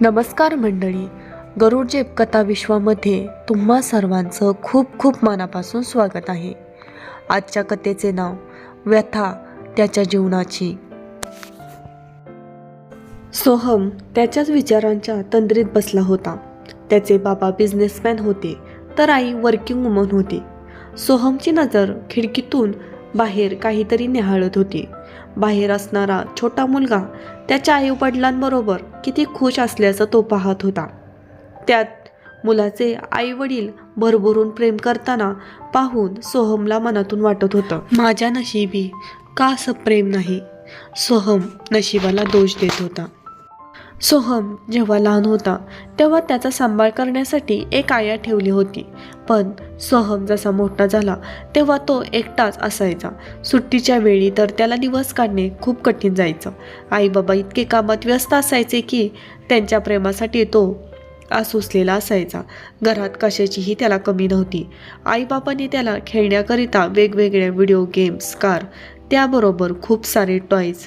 नमस्कार मंडळी गरुडजेब कथा विश्वामध्ये तुम्हा सर्वांचं खूप खूप मनापासून स्वागत आहे. आजच्या कथेचे नाव व्यथा त्याच्या जीवनाची. सोहम त्याच्याच विचारांच्या तंद्रीत बसला होता. त्याचे बाबा बिझनेसमॅन होते तर आई वर्किंग वुमन होती. सोहमची नजर खिडकीतून बाहेर काहीतरी निहाळत होती. बाहेर असणारा छोटा मुलगा त्याच्या आईवडिलांबरोबर किती खुश असल्याचं तो पाहत होता. त्यात मुलाचे आई वडील भरभरून प्रेम करताना पाहून सोहमला मनातून वाटत होतं माझ्या नशिबी का असं प्रेम नाही सोहम नशिबाला दोष देत होता. सोहम जेव्हा लहान होता तेव्हा त्याचा सांभाळ करण्यासाठी एक आया ठेवली होती पण सोहम जसा मोठा झाला तेव्हा तो एकटाच असायचा. सुट्टीच्या वेळी तर त्याला दिवस काढणे खूप कठीण जायचं. आई बाबा इतके कामात व्यस्त असायचे की त्यांच्या प्रेमासाठी तो आसुसलेला असायचा. घरात कशाचीही त्याला कमी नव्हती. आईबाबांनी त्याला खेळण्याकरिता वेगवेगळ्या व्हिडिओ गेम्स कार त्याबरोबर खूप सारे टॉयज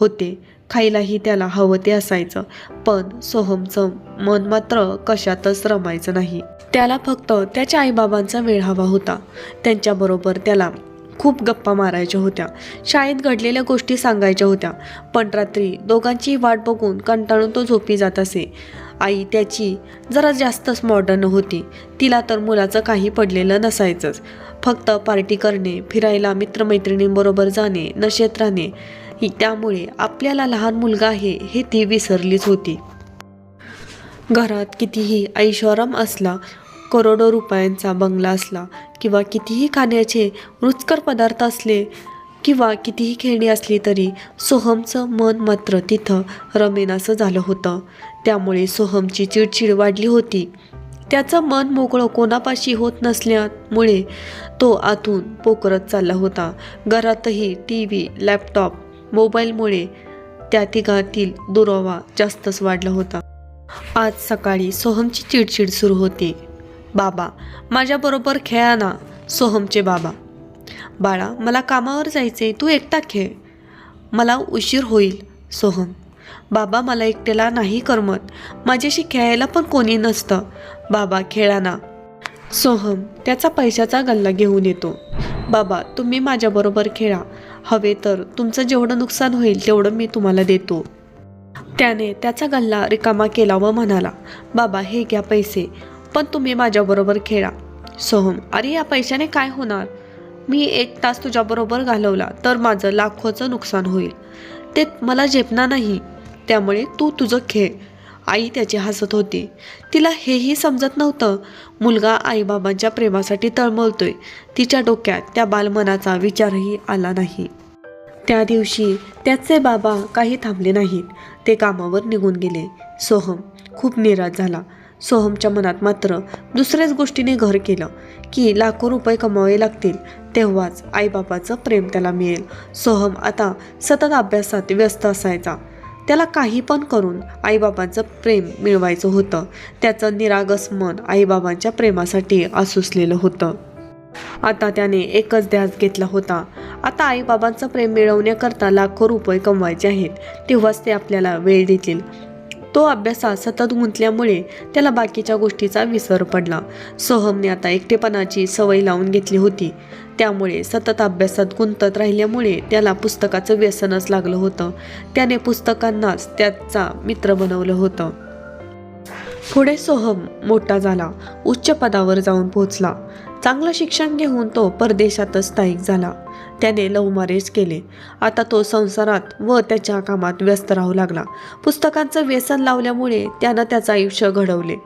होते. खायलाही त्याला हवं ते असायचं. पण सोहमचं मन मात्र कशातच रमायचं नाही. त्याला फक्त त्याच्या आईबाबांचा वेळ हवा होता. त्यांच्याबरोबर त्याला खूप गप्पा मारायच्या होत्या. शाळेत घडलेल्या गोष्टी सांगायच्या होत्या. पण रात्री दोघांची वाट बघून कंटाळून तो झोपी जात असे. आई त्याची जरा जास्तच मॉडर्न होती. तिला तर मुलाचं काही पडलेलं नसायचंच. फक्त पार्टी करणे फिरायला मित्रमैत्रिणींबरोबर जाणे नशेत राहणे ही त्यामुळे आपल्याला लहान मुलगा आहे हे ती विसरलीच होती. घरात कितीही ऐषाराम असला करोडो रुपयांचा बंगला असला किंवा कितीही खाण्याचे रुचकर पदार्थ असले किंवा कितीही खेळणी असली तरी सोहमचं मन मात्र तिथं रमेनासं झालं होतं. त्यामुळे सोहमची चिडचिड वाढली होती. त्याचं मन मोकळं कोणापाशी होत नसल्यामुळे तो आतून पोकरत चालला होता. घरातही टी व्ही लॅपटॉप मोबाईलमुळे त्या तिघातील दुरावा जास्तच वाढला होता. आज सकाळी सोहमची चिडचिड सुरू होती. बाबा माझ्याबरोबर खेळा ना सोहमचे बाबा. बाळा मला कामावर जायचे तू एकटा खेळ. मला उशीर होईल सोहम. बाबा मला एकट्याला नाही करमत. माझ्याशी खेळायला पण कोणी नसतं. बाबा खेळा ना. सोहम त्याचा पैशाचा गल्ला घेऊन येतो. बाबा तुम्ही माझ्याबरोबर खेळा. हवे तर तुमचं जेवढं नुकसान होईल तेवढं मी तुम्हाला देतो. त्याने त्याचा गल्ला रिकामा केला व म्हणाला बाबा हे घ्या पैसे पण तुम्ही माझ्याबरोबर खेळा. सोहम अरे या पैशाने काय होणार? मी एक तास तुझ्याबरोबर घालवला तर माझं लाखोचं नुकसान होईल. ते मला झेपणार नाही. त्यामुळे तू तुझं खेळ. आई त्याची हसत होती. तिला हेही समजत नव्हतं. मुलगा आईबाबांच्या प्रेमासाठी तळमळतोय. तिच्या डोक्यात त्या बालमनाचा विचारही आला नाही. त्या दिवशी त्याचे बाबा काही थांबले नाहीत. ते कामावर निघून गेले. सोहम खूप निराश झाला. सोहमच्या मनात मात्र दुसऱ्याच गोष्टीने घर केलं की लाखो रुपये कमावे लागतील तेव्हाच आईबापाचं प्रेम त्याला मिळेल. सोहम आता सतत अभ्यासात व्यस्त असायचा. त्याला काही पण करून आईबाबांचं प्रेम मिळवायचं होतं. त्याचं निरागस मन आईबाबांच्या प्रेमासाठी आसुसलेलं होतं. आता त्याने एकच ध्यास घेतला होता. आता आईबाबांचं प्रेम मिळवण्याकरता लाखो रुपये कमवायचे आहेत. तेव्हाच ते आपल्याला वेळ देतील. तो अभ्यासात सतत गुंतल्यामुळे त्याला बाकीच्या गोष्टीचा विसर पडला. सोहमने आता एकटेपणाची सवय लावून घेतली होती. त्यामुळे सतत अभ्यासात गुंतत राहिल्यामुळे त्याला पुस्तकाचं व्यसनच लागलं होतं. त्याने पुस्तकांनाच त्याचा मित्र बनवलं होतं. पुढे सोहम मोठा झाला. उच्च पदावर जाऊन पोहोचला. चांगलं शिक्षण घेऊन तो परदेशातच स्थायिक झाला. त्याने लव्ह मॅरेज केले. आता तो संसारात व त्याच्या कामात व्यस्त राहू लागला. पुस्तकांचं व्यसन लावल्यामुळे त्यानं त्याचं आयुष्य घडवले.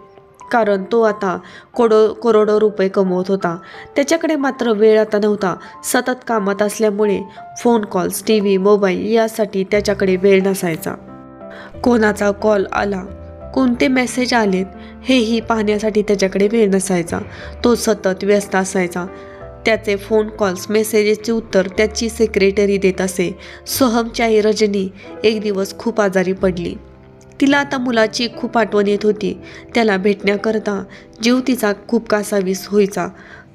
कारण तो आता कोडो करोडो रुपये कमवत होता. त्याच्याकडे मात्र वेळ आता नव्हता. सतत कामात असल्यामुळे phone calls T V mobile यासाठी त्याच्याकडे वेळ नसायचा. कोणाचा कॉल आला कोणते मेसेज आलेत हेही पाहण्यासाठी त्याच्याकडे वेळ नसायचा. तो सतत व्यस्त असायचा. त्याचे फोन कॉल्स मेसेजेसचे उत्तर त्याची सेक्रेटरी देत असे. सोहमच्या आई रजनी एक दिवस खूप आजारी पडली. तिला आता मुलाची खूप आठवण येत होती. त्याला भेटण्याकरता जीव तिचा खूप कासावीस व्हायचा.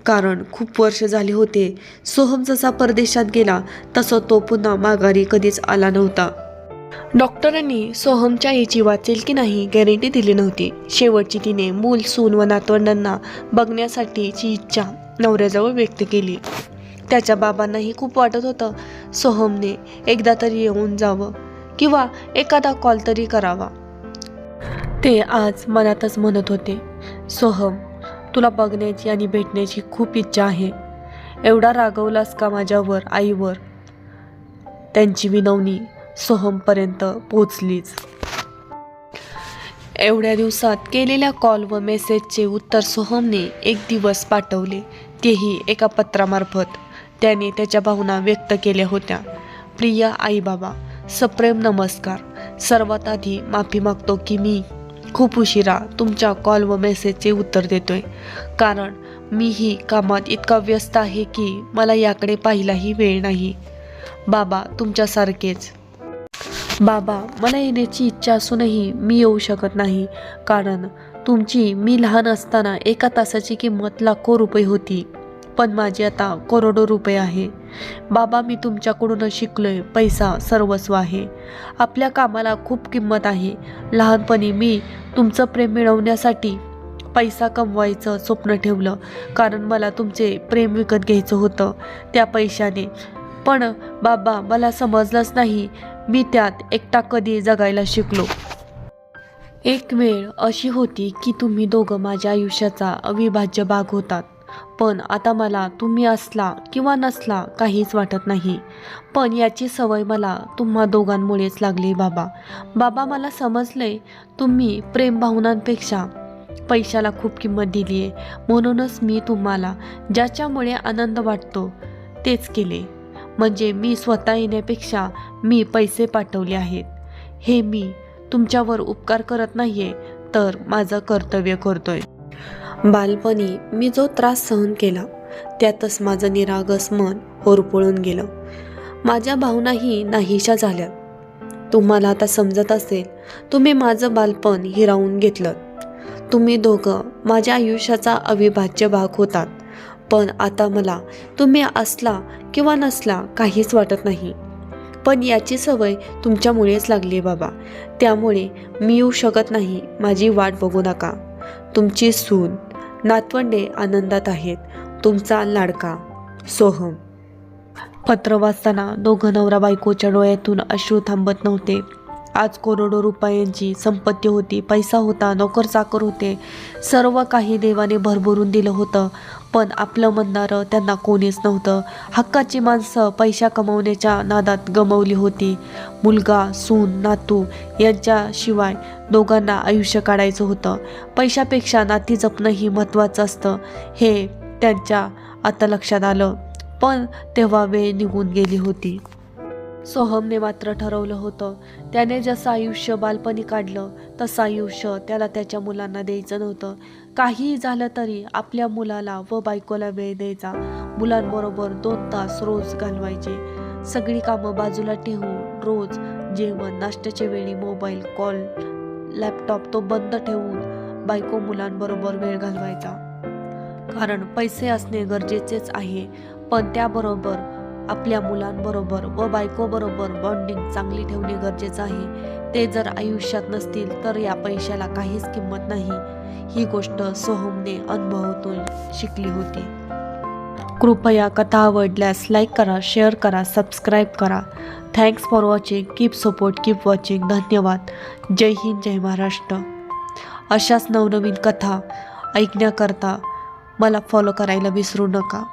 कारण खूप वर्ष झाले होते. सोहम जसा परदेशात गेला तसं तो पुन्हा माघारी कधीच आला नव्हता. डॉक्टरांनी सोहमच्या आईची वाचेल की नाही गॅरंटी दिली नव्हती. शेवटची तिने मूल सून व नातवंडांना बघण्यासाठीची इच्छा नवऱ्याजवळ व्यक्त केली. त्याच्या बाबांनाही खूप वाटत होतं सोहमने एकदा तरी येऊन जावं किंवा एखादा कॉल तरी करावा. ते आज मनातच म्हणत होते सोहम तुला बघण्याची आणि भेटण्याची खूप इच्छा आहे. एवढा रागवलास का माझ्यावर आईवर त्यांची विनवणी सोहमपर्यंत पोचलीच. एवढ्या दिवसात केलेल्या कॉल व मेसेजचे उत्तर सोहमने एक दिवस पाठवले. तेही एका पत्रामार्फत. त्याने त्याच्या भावना व्यक्त केल्या होत्या. प्रिय आई बाबा सप्रेम नमस्कार. सर्वात आधी माफी मागतो की मी खूप उशिरा तुमच्या कॉल व मेसेजचे उत्तर देतोय. कारण मीही कामात इतका व्यस्त आहे की मला याकडे पाहिलाही वेळ नाही. बाबा तुमच्यासारखेच. बाबा मला येण्याची इच्छा असूनही मी येऊ शकत नाही. कारण तुमची मी लहान असताना एका तासाची किंमत लाखो रुपये होती. पण माझी आता करोडो रुपये आहे. बाबा मी तुमच्याकडूनच शिकलोय. पैसा सर्वस्व आहे. आपल्या कामाला खूप किंमत आहे. लहानपणी मी तुमचं प्रेम मिळवण्यासाठी पैसा कमवायचं स्वप्न ठेवलं. कारण मला तुमचे प्रेम विकत घ्यायचं होतं त्या पैशाने. पण बाबा मला समजलंच नाही. मी त्यात एकटा कधी जगायला शिकलो. एक वेळ अशी होती की तुम्ही दोघं माझ्या आयुष्याचा अविभाज्य भाग होतात. पण आता मला तुम्ही असला किंवा नसला काहीच वाटत नाही. पण याची सवय मला तुम्हा दोघांमुळेच लागली बाबा. बाबा मला समजले तुम्ही प्रेम भावनांपेक्षा पैशाला खूप किंमत दिली आहे म्हणूनच मी तुम्हाला ज्याच्यामुळे आनंद वाटतो तेच केले. म्हणजे मी स्वतः येण्यापेक्षा मी पैसे पाठवले आहेत. हे मी तुमच्यावर उपकार करत नाहीये तर माझं कर्तव्य करतोय. बालपणी मी जो त्रास सहन केला त्यातच माझं निरागस मन होरपळून गेलं. माझ्या भावनाही नाहीशा झाल्या. तुम्हाला आता समजत असेल तुम्ही माझं बालपण हिरावून घेतलं. तुम्ही दोघं माझ्या आयुष्याचा अविभाज्य भाग होतात. पण आता मला तुम्ही असला किंवा नसला काहीच वाटत नाही. पण याची सवय तुमच्यामुळेच लागली बाबा. त्यामुळे मी येऊ शकत नाही माझी वाट बघू नका. तुमची सून नातवंडे आनंदात आहेत तुमचा लाडका सोहम. पत्र वाचताना दोघं नवरा बायकोच्या डोळ्यातून अश्रू थांबत नव्हते. आज करोडो रुपयांची संपत्ती होती पैसा होता नोकर चाकर होते. सर्व काही देवाने भरभरून दिलं होतं पण आपलं म्हणणारं त्यांना कोणीच नव्हतं. हक्काची माणसं पैसा कमवण्याच्या नादात गमावली होती. मुलगा सून नातू यांच्याशिवाय दोघांना आयुष्य काढायचं होतं. पैशापेक्षा नाती जपणंही महत्त्वाचं असतं हे त्यांच्या आता लक्षात आलं. पण तेव्हा वेळ निघून गेली होती. सोहमने मात्र ठरवलं होतं. त्याने जसं आयुष्य बालपणी काढलं तसं आयुष्य त्याला त्याच्या मुलांना द्यायचं नव्हतं. काहीही झालं तरी आपल्या मुलाला व बायकोला वेळ द्यायचा. मुलांबरोबर दोन तास रोज घालवायचे. सगळी कामं बाजूला ठेवून रोज जेवण नाश्त्याच्या वेळी मोबाईल कॉल लॅपटॉप तो बंद ठेवून बायको मुलांबरोबर वेळ घालवायचा. कारण पैसे असणे गरजेचेच आहे. पण त्याबरोबर आपल्या मुलांबरोबर व बायकोबरोबर बॉन्डिंग चांगली ठेवणे गरजेचं आहे. ते जर आयुष्यात नसतील तर या पैशाला काहीच किंमत नाही. ही गोष्ट सोहमने अनुभवातून शिकली होती. कृपया कथा आवडल्यास लाईक करा शेअर करा सबस्क्राईब करा. Thanks for watching keep support keep watching धन्यवाद. जय हिंद जय महाराष्ट्र. अशाच नवनवीन कथा ऐकण्याकरता मला फॉलो करायला विसरू नका.